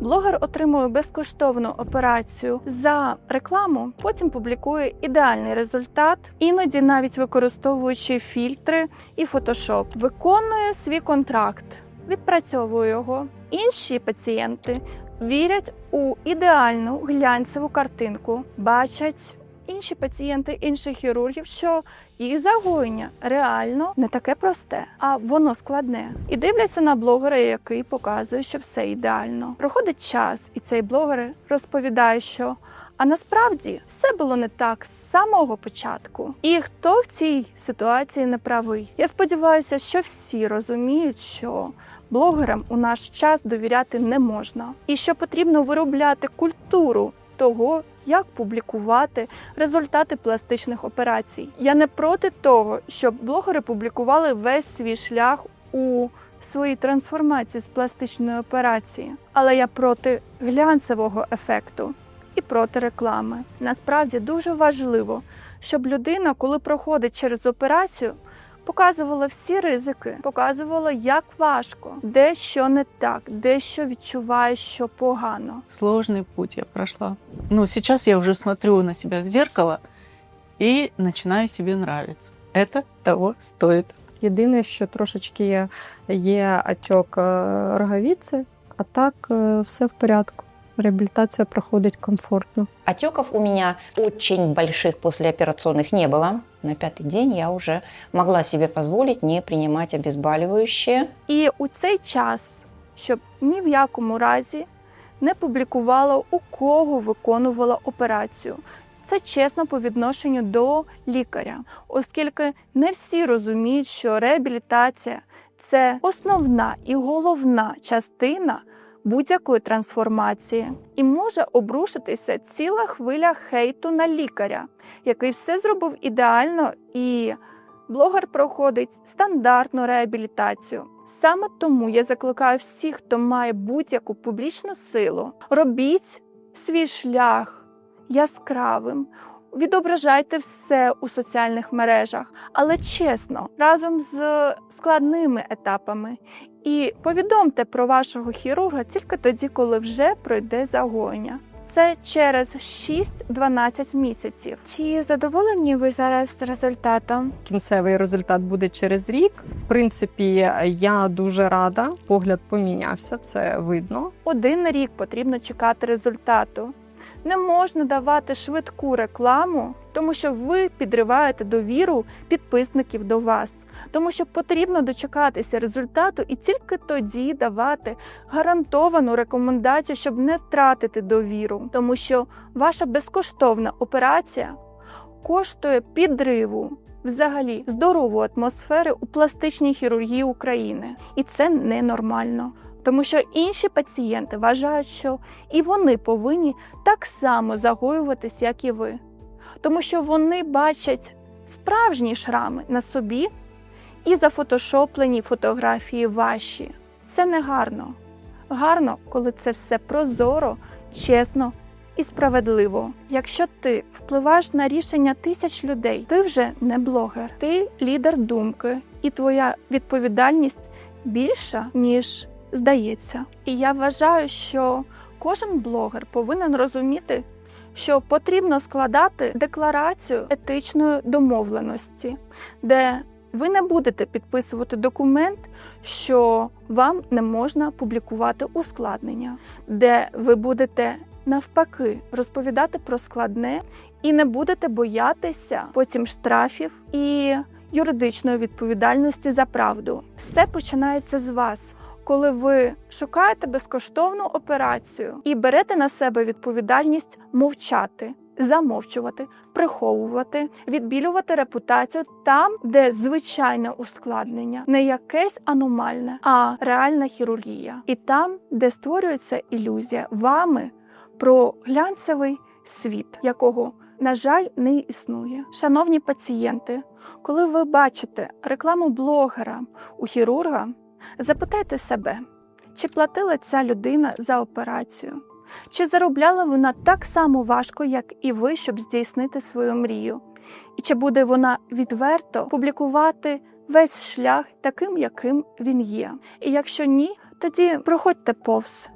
Блогер отримує безкоштовну операцію за рекламу, потім публікує ідеальний результат, іноді навіть використовуючи фільтри і фотошоп, виконує свій контракт, відпрацьовує його. Інші пацієнти вірять у ідеальну глянцеву картинку, бачать інші пацієнти інших хірургів, що їх загоєння реально не таке просте, а воно складне. І дивляться на блогера, який показує, що все ідеально. Проходить час, і цей блогер розповідає, що. А насправді все було не так з самого початку. І хто в цій ситуації не правий? Я сподіваюся, що всі розуміють, що блогерам у наш час довіряти не можна, і що потрібно виробляти культуру того, як публікувати результати пластичних операцій. Я не проти того, щоб блогери публікували весь свій шлях у своїй трансформації з пластичної операції, але я проти глянцевого ефекту і проти реклами. Насправді дуже важливо, щоб людина, коли проходить через операцію, показувала всі ризики, показувала, як важко, де що не так, де що відчуває, що погано. Сложный путь я прошла. Но сейчас я уже смотрю на себя в зеркало и начинаю себе нравиться. Это того стоит. Єдине, що трошечки є, є отек е, роговиці, а так е, все в порядку Реабілітація проходить комфортно. Отеков у меня очень больших послеоперационных не было. На пятый день я уже могла себе позволить не принимать обезболивающее. І у цей час, щоб ні в якому разі не публікувала, у кого виконувала операцію. Це чесно по відношенню до лікаря, оскільки не всі розуміють, що реабілітація це основна і головна частина будь-якої трансформації, і може обрушитися ціла хвиля хейту на лікаря, який все зробив ідеально і блогер проходить стандартну реабілітацію. Саме тому я закликаю всіх, хто має будь-яку публічну силу, робіть свій шлях яскравим. Відображайте все у соціальних мережах, але чесно, разом з складними етапами. І повідомте про вашого хірурга тільки тоді, коли вже пройде загоєння. Це через 6-12 місяців. Чи задоволені ви зараз результатом? Кінцевий результат буде через рік. В принципі, я дуже рада. Погляд помінявся, це видно. Один рік потрібно чекати результату. Не можна давати швидку рекламу, тому що ви підриваєте довіру підписників до вас, тому що потрібно дочекатися результату і тільки тоді давати гарантовану рекомендацію, щоб не втратити довіру, тому що ваша безкоштовна операція коштує підриву. Взагалі здорову атмосфери у пластичній хірургії України, і це ненормально. Тому що інші пацієнти вважають, що і вони повинні так само загоюватись, як і ви, тому що вони бачать справжні шрами на собі і зафотошоплені фотографії ваші. Це не гарно. Гарно, коли це все прозоро, чесно і справедливо. Якщо ти впливаєш на рішення тисяч людей, ти вже не блогер, ти лідер думки, і твоя відповідальність більша, ніж здається. І я вважаю, що кожен блогер повинен розуміти, що потрібно складати декларацію етичної домовленості, де ви не будете підписувати документ, що вам не можна публікувати ускладнення, де ви будете навпаки розповідати про складне і не будете боятися потім штрафів і юридичної відповідальності за правду. Все починається з вас. Коли ви шукаєте безкоштовну операцію і берете на себе відповідальність мовчати, замовчувати, приховувати, відбілювати репутацію там, де звичайне ускладнення, не якесь аномальне, а реальна хірургія, і там, де створюється ілюзія вами про глянцевий світ, якого, на жаль, не існує. Шановні пацієнти, коли ви бачите рекламу блогера у хірурга. Запитайте себе, чи платила ця людина за операцію, чи заробляла вона так само важко, як і ви, щоб здійснити свою мрію, і чи буде вона відверто публікувати весь шлях таким, яким він є. І якщо ні, тоді проходьте повз.